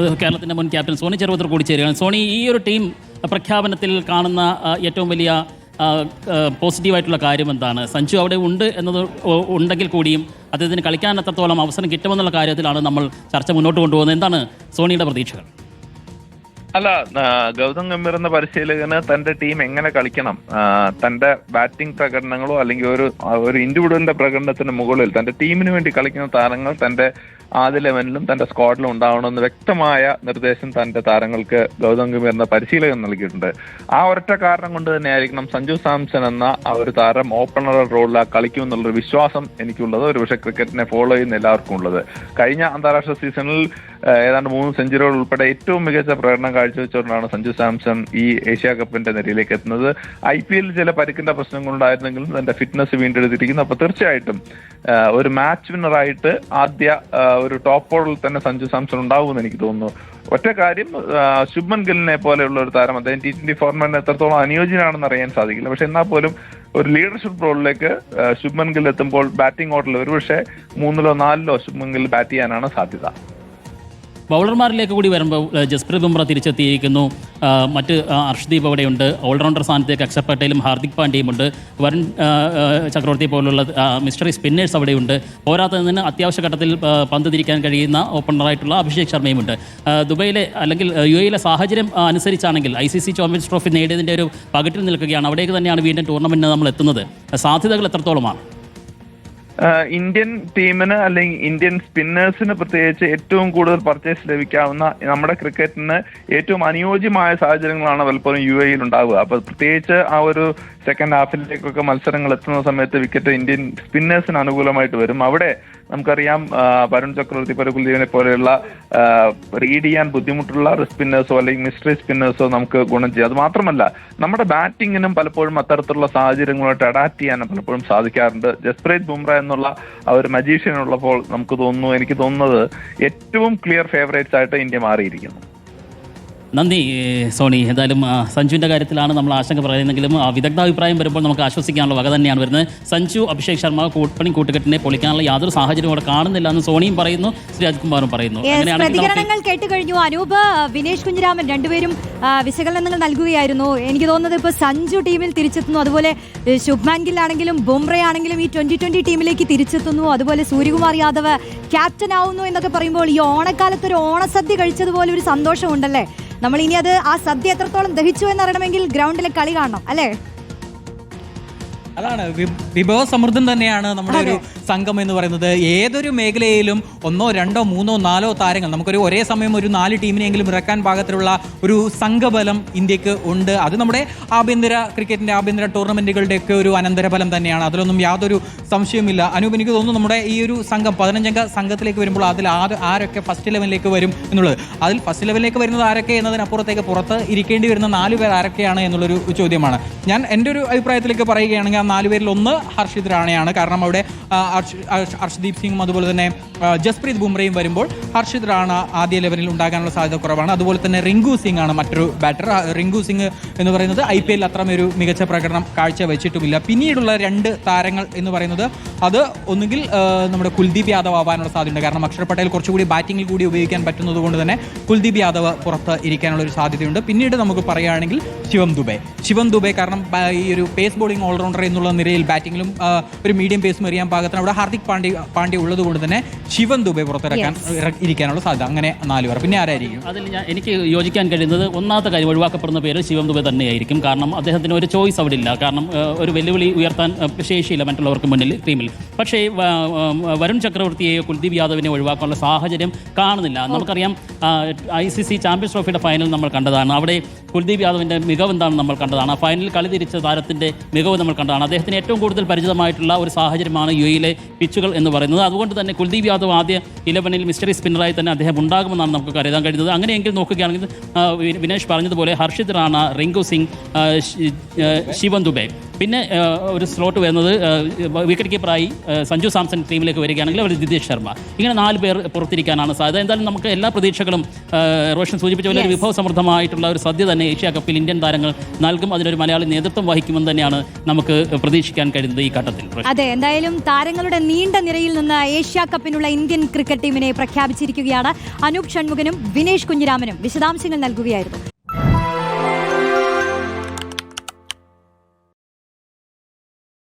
കേരളത്തിന്റെ മുൻ captain Sony ചെറുപത്ര കൂടി ചേരുകയാണ്. സോണി ഈ ഒരു ടീം പ്രഖ്യാപനത്തിൽ കാണുന്ന ഏറ്റവും വലിയ പോസിറ്റീവായിട്ടുള്ള കാര്യം എന്താണ്? സഞ്ജു അവിടെ ഉണ്ട് എന്നത് ഉണ്ടെങ്കിൽ കൂടിയും അദ്ദേഹത്തിന് കളിക്കാൻ എത്രത്തോളം അവസരം കിട്ടുമെന്നുള്ള കാര്യത്തിലാണ് നമ്മൾ ചർച്ച മുന്നോട്ട് കൊണ്ടുപോകുന്നത്. എന്താണ് സോണിയുടെ പ്രതീക്ഷകൾ? അല്ല ഗൗതം ഗംഭീർ എന്ന പരിശീലകന് തന്റെ ടീം എങ്ങനെ കളിക്കണം? തന്റെ ബാറ്റിംഗ് പ്രകടനങ്ങളോ അല്ലെങ്കിൽ ഒരു ഒരു ഇൻഡിവിജ്വലിന്റെ പ്രകടനത്തിന് മുകളിൽ തന്റെ ടീമിന് വേണ്ടി കളിക്കുന്ന താരങ്ങൾ തന്റെ ആദ്യ ലെവനിലും തന്റെ സ്ക്വാഡിലും ഉണ്ടാവണമെന്ന് വ്യക്തമായ നിർദ്ദേശം തന്റെ താരങ്ങൾക്ക് ഗൗതം ഗംഭീർ എന്ന പരിശീലകൻ നൽകിയിട്ടുണ്ട്. ആ ഒരൊറ്റ കാരണം കൊണ്ട് തന്നെ ആയിരിക്കണം സഞ്ജു സാംസൺ എന്ന ആ ഒരു താരം ഓപ്പണർ റോളിൽ കളിക്കുമെന്നുള്ളൊരു വിശ്വാസം എനിക്കുള്ളത്. ഒരുപക്ഷെ ക്രിക്കറ്റിനെ ഫോളോ ചെയ്യുന്ന എല്ലാവർക്കും ഉള്ളത്. കഴിഞ്ഞ അന്താരാഷ്ട്ര സീസണിൽ ഏതാണ്ട് മൂന്ന് സെഞ്ചുറികൾ ഉൾപ്പെടെ ഏറ്റവും മികച്ച പ്രകടനം കാഴ്ചവെച്ചുകൊണ്ടാണ് സഞ്ജു സാംസൺ ഈ ഏഷ്യ കപ്പിന്റെ നിരയിലേക്ക് എത്തുന്നത്. ഐ പി എല്ലിൽ ചില പരിക്കിന്റെ പ്രശ്നങ്ങളുണ്ടായിരുന്നെങ്കിലും തന്റെ ഫിറ്റ്നസ് വീണ്ടെടുത്തിരിക്കുന്നു. അപ്പൊ തീർച്ചയായിട്ടും ഒരു മാച്ച് വിന്നറായിട്ട് ആദ്യ ഒരു ടോപ്പ് ഓർഡറിൽ തന്നെ സഞ്ജു സാംസൺ ഉണ്ടാവുമെന്ന് എനിക്ക് തോന്നുന്നു. ഒറ്റ കാര്യം ശുഭ്മൻ ഗില്ലിനെ പോലെയുള്ള ഒരു താരം അദ്ദേഹം ടി ട്വന്റി ഫോർമാറ്റിന് എത്രത്തോളം അനുയോജ്യനാണെന്ന് അറിയാൻ സാധിക്കില്ല. പക്ഷെ എന്നാൽ പോലും ഒരു ലീഡർഷിപ്പ് റോളിലേക്ക് ശുഭ്മൻ ഗിൽ എത്തുമ്പോൾ ബാറ്റിംഗ് ഓർഡറിൽ ഒരുപക്ഷെ മൂന്നിലോ നാലിലോ ശുഭ്മൻ ഗിൽ ബാറ്റ് ചെയ്യാനാണ് സാധ്യത. ബൗളർമാരിലേക്ക് കൂടി വരുമ്പോൾ ജസ്പ്രീത് ബുംറ തിരിച്ചെത്തിയിരിക്കുന്നു. മറ്റ് അർഷ്ദീപ് അവിടെയുണ്ട്. ഓൾറൗണ്ടർ സ്ഥാനത്തേക്ക് അക്ഷർ പട്ടേലും ഹാർദിക് പാണ്ഡ്യയും ഉണ്ട്. വരുൺ ചക്രവർത്തി പോലുള്ള മിസ്റ്ററി സ്പിന്നേഴ്സ് അവിടെയുണ്ട്. പോരാത്തതിന് അത്യാവശ്യ ഘട്ടത്തിൽ പന്ത് തിരിക്കാൻ കഴിയുന്ന ഓപ്പണറായിട്ടുള്ള അഭിഷേക് ശർമ്മയുമുണ്ട് ദുബൈയിലെ അല്ലെങ്കിൽ യു എയിലെ സാഹചര്യം അനുസരിച്ചാണെങ്കിൽ I C C champions trophy നേടിയതിന്റെ ഒരു പകിട്ടിൽ നിൽക്കുകയാണ്. അവിടേക്ക് തന്നെയാണ് വീണ്ടും ടൂർണമെന്റിന് നമ്മൾ എത്തുന്നത്. സാധ്യതകൾ എത്രത്തോളമാണ്? ഇന്ത്യൻ ടീമിന് അല്ലെങ്കിൽ ഇന്ത്യൻ സ്പിന്നേഴ്സിന് പ്രത്യേകിച്ച് ഏറ്റവും കൂടുതൽ പർച്ചേസ് ലഭിക്കാവുന്ന നമ്മുടെ ക്രിക്കറ്റിന് ഏറ്റവും അനുയോജ്യമായ സാഹചര്യങ്ങളാണ് പലപ്പോഴും യു എയിൽ ഉണ്ടാവുക. അപ്പൊ പ്രത്യേകിച്ച് ആ ഒരു സെക്കൻഡ് ഹാഫിലേക്കൊക്കെ മത്സരങ്ങൾ എത്തുന്ന സമയത്ത് വിക്കറ്റ് ഇന്ത്യൻ സ്പിന്നേഴ്സിന് അനുകൂലമായിട്ട് വരും. അവിടെ നമുക്കറിയാം വരുൺ ചക്രവർത്തി പരകുൽദീപിനെ പോലെയുള്ള റീഡ് ചെയ്യാൻ ബുദ്ധിമുട്ടുള്ള സ്പിന്നേഴ്സോ അല്ലെങ്കിൽ മിസ്റ്ററി സ്പിന്നേഴ്സോ നമുക്ക് ഗുണം ചെയ്യും. അത് മാത്രമല്ല നമ്മുടെ ബാറ്റിങ്ങിനും പലപ്പോഴും അത്തരത്തിലുള്ള സാഹചര്യങ്ങളായിട്ട് അഡാപ്റ്റ് ചെയ്യാനും പലപ്പോഴും സാധിക്കാറുണ്ട്. ജസ്പ്രീത് ബുംറ എന്നുള്ള ആ ഒരു മജീഷ്യൻ ഉള്ളപ്പോൾ നമുക്ക് തോന്നുന്നു എനിക്ക് തോന്നുന്നത് ഏറ്റവും ക്ലിയർ ഫേവറേറ്റ്സ് ആയിട്ട് ഇന്ത്യ മാറിയിരിക്കുന്നു. നന്ദി സോണി. എന്തായാലും സഞ്ജുവിന്റെ കാര്യത്തിലാണ് നമ്മൾ ആശങ്ക പറയുന്നതെങ്കിലും വിദഗ്ധ അഭിപ്രായം വരുമ്പോൾ നമുക്ക് ആശ്വസിക്കാനുള്ള വക തന്നെയാണ് വരുന്നത്. സഞ്ജു അഭിഷേക് ശർമ്മ കൂട്ടണി കൂട്ടുകെട്ടിനെ പൊളിക്കാനുള്ള യാതൊരു സാഹചര്യവും അവിടെ കാണുന്നില്ല എന്ന് സോണിയും പറയുന്നു ശ്രീ കുമാറും പറയുന്നു. പ്രതികരണങ്ങൾ കേട്ട് കഴിഞ്ഞു അനൂപ് വിനേഷ് കുഞ്ഞിരാമൻ രണ്ടുപേരും വിശകലനങ്ങൾ നൽകുകയായിരുന്നു. എനിക്ക് തോന്നുന്നത് ഇപ്പോൾ സഞ്ജു ടീമിൽ തിരിച്ചെത്തുന്നു. അതുപോലെ ശുഭ്മാൻ ഗിൽ ആണെങ്കിലും ബുംറ ആണെങ്കിലും ഈ ട്വന്റി ട്വന്റി ടീമിലേക്ക് തിരിച്ചെത്തുന്നു. അതുപോലെ സൂര്യകുമാർ യാദവ് ക്യാപ്റ്റൻ ആവുന്നു എന്നൊക്കെ പറയുമ്പോൾ ഈ ഓണക്കാലത്ത് ഒരു ഓണസദ്യ കഴിച്ചതുപോലെ ഒരു സന്തോഷമുണ്ടല്ലേ? നമ്മൾ ഇനി അത് ആ സദ്യ എത്രത്തോളം ദഹിച്ചു എന്നറിയണമെങ്കിൽ ഗ്രൗണ്ടിലെ കളി കാണണം അല്ലേ? അതാണ്. വിഭവ സമൃദ്ധം തന്നെയാണ് നമ്മുടെ ഒരു സംഘം എന്ന് പറയുന്നത്. ഏതൊരു മേഖലയിലും ഒന്നോ രണ്ടോ മൂന്നോ നാലോ താരങ്ങൾ നമുക്കൊരു ഒരേ സമയം ഒരു നാല് ടീമിനെങ്കിലും ഇറക്കാൻ പാകത്തിലുള്ള ഒരു സംഘബലം ഇന്ത്യയ്ക്ക് ഉണ്ട്. അത് നമ്മുടെ ആഭ്യന്തര ക്രിക്കറ്റിന്റെ ആഭ്യന്തര ടൂർണമെന്റുകളുടെ ഒക്കെ ഒരു അനന്തരഫലം തന്നെയാണ്. അതിലൊന്നും യാതൊരു സംശയമില്ല അനൂപ് എനിക്ക് തോന്നുന്നു നമ്മുടെ ഈ ഒരു സംഘം പതിനഞ്ചംഗ സംഘത്തിലേക്ക് വരുമ്പോൾ അതിൽ ആര് ആരൊക്കെ ഫസ്റ്റ് ലെവലിലേക്ക് വരും എന്നുള്ളത്. അതിൽ ഫസ്റ്റ് ലെവലിലേക്ക് വരുന്നത് ആരൊക്കെ എന്നതിനപ്പുറത്തേക്ക് പുറത്ത് ഇരിക്കേണ്ടി വരുന്ന നാല് പേർ ആരൊക്കെയാണ് എന്നുള്ളൊരു ചോദ്യമാണ്. ഞാൻ എന്റെ ഒരു അഭിപ്രായത്തിലേക്ക് പറയുകയാണെങ്കിൽ നാല് പേരിൽ ഒന്ന് ഹർഷിത് റാണയാണ്. കാരണം അവിടെ ഹർഷ്ദീപ് സിംഗും അതുപോലെ തന്നെ ജസ്പ്രീത് ബുംറയും വരുമ്പോൾ ഹർഷിത് റാണ ആദ്യ ലെവലിൽ ഉണ്ടാകാനുള്ള സാധ്യത കുറവാണ്. അതുപോലെ തന്നെ റിങ്കു സിംഗ് ആണ് മറ്റൊരു ബാറ്റർ റിങ്കു സിംഗ് എന്ന് പറയുന്നത് ഐ പി എല്ലിൽ ഒരു മികച്ച പ്രകടനം കാഴ്ച കാഴ്ചവെച്ചിട്ടുമില്ല. പിന്നീടുള്ള രണ്ട് താരങ്ങൾ എന്ന് പറയുന്നത് അത് ഒന്നുകിൽ നമ്മുടെ കുൽദീപ് യാദവ് ആവാനുള്ള സാധ്യതയുണ്ട്. കാരണം അക്ഷർ പട്ടേൽ കുറച്ചുകൂടി ബാറ്റിംഗിൽ കൂടി ഉപയോഗിക്കാൻ പറ്റുന്നത് കൊണ്ട് തന്നെ കുൽദീപ് യാദവ് പുറത്ത് ഇരിക്കാനുള്ള ഒരു സാധ്യതയുണ്ട്. പിന്നീട് നമുക്ക് പറയുകയാണെങ്കിൽ ശിവം ദുബെ. ശിവം ദുബെ കാരണം ഈ ഒരു പേസ് ബോളിംഗ് ഓൾറൗണ്ടർ എന്നുള്ള നിരയിൽ ബാറ്റിംഗിലും ഒരു മീഡിയം പേസും എറിയാൻ പാകത്തിന് അവിടെ ഹാർദിക് പാണ്ഡ്യ പാണ്ഡ്യ ഉള്ളത് കൊണ്ട് തന്നെ ശിവൻ ദുബെ പുറത്തിറക്കാൻ ഇരിക്കാനുള്ള സാധ്യത. അങ്ങനെ നാല് പേർ. പിന്നെ ആരായിരിക്കും? അതിൽ ഞാൻ എനിക്ക് യോജിക്കാൻ കഴിയുന്നത് ഒന്നാമത്തെ കാര്യം ഒഴിവാക്കപ്പെടുന്ന പേര് ശിവൻ ദുബെ തന്നെയായിരിക്കും. കാരണം അദ്ദേഹത്തിന് ഒരു ചോയ്സ് അവിടെ ഇല്ല. കാരണം ഒരു വെല്ലുവിളി ഉയർത്താൻ ശേഷിയില്ല മറ്റുള്ളവർക്ക് മുന്നിൽ ടീമിൽ. പക്ഷേ വരുൺ ചക്രവർത്തിയെയോ കുൽദീപ് യാദവിനെ ഒഴിവാക്കാനുള്ള സാഹചര്യം കാണുന്നില്ല. നമുക്കറിയാം ഐ സി സി ചാമ്പ്യൻസ് ട്രോഫിയുടെ ഫൈനൽ നമ്മൾ കണ്ടതാണ്. അവിടെ കുൽദീപ് യാദവിന്റെ മികവ് എന്താണെന്ന് നമ്മൾ കണ്ടതാണ്. ആ ഫൈനലിൽ കളി തിരിച്ച താരത്തിന്റെ മികവ് നമ്മൾ കണ്ടതാണ്. അദ്ദേഹത്തിന് ഏറ്റവും കൂടുതൽ പരിചിതമായിട്ടുള്ള ഒരു സാഹചര്യമാണ് യു എയിലെ പിച്ചുകൾ എന്ന് പറയുന്നത്. അതുകൊണ്ട് തന്നെ കുൽദീപ് യാദവ് ആദ്യ ഇലവനിൽ മിസ്റ്ററി സ്പിന്നറായി തന്നെ അദ്ദേഹം ഉണ്ടാകുമെന്നാണ് നമുക്ക് കരുതാൻ കഴിയുന്നത്. അങ്ങനെയെങ്കിൽ നോക്കുകയാണെങ്കിൽ വിനേഷ് പറഞ്ഞതുപോലെ ഹർഷിത് റാണ റിങ്കു സിംഗ് ശിവൻ ദുബെ പിന്നെ ഒരു സ്ലോട്ട് വരുന്നത് വിക്കറ്റ് കീപ്പറായി സഞ്ജു സാംസൺ ടീമിലേക്ക് വരികയാണെങ്കിൽ അവർ ദിതേഷ് ശർമ്മ. ഇങ്ങനെ നാല് പേർ പുറത്തിരിക്കാനാണ് സാധ്യത. എന്തായാലും നമുക്ക് എല്ലാ പ്രതീക്ഷകളും റോഷൻ സൂചിപ്പിച്ച പോലെ ഒരു വിഭവ സമൃദ്ധമായിട്ടുള്ള ഒരു സദ്യ തന്നെ തന്നെ ഏഷ്യ കപ്പിൽ ഇന്ത്യൻ താരങ്ങൾ നൽകും. അതിനൊരു മലയാളി നേതൃത്വം വഹിക്കുമെന്ന് തന്നെയാണ് നമുക്ക് പ്രതീക്ഷിക്കാൻ കഴിയുന്നത് ഈ ഘട്ടത്തിൽ അതെ എന്തായാലും താരങ്ങളുടെ നീണ്ട നിരയിൽ നിന്ന് ഏഷ്യ കപ്പിനുള്ള ഇന്ത്യൻ ക്രിക്കറ്റ് ടീമിനെ പ്രഖ്യാപിച്ചിരിക്കുകയാണ്. അനൂപ് ഷൺമുഖനും വിനേഷ് കുഞ്ഞിരാമനും വിശദാംശങ്ങൾ നൽകുകയായിരുന്നു.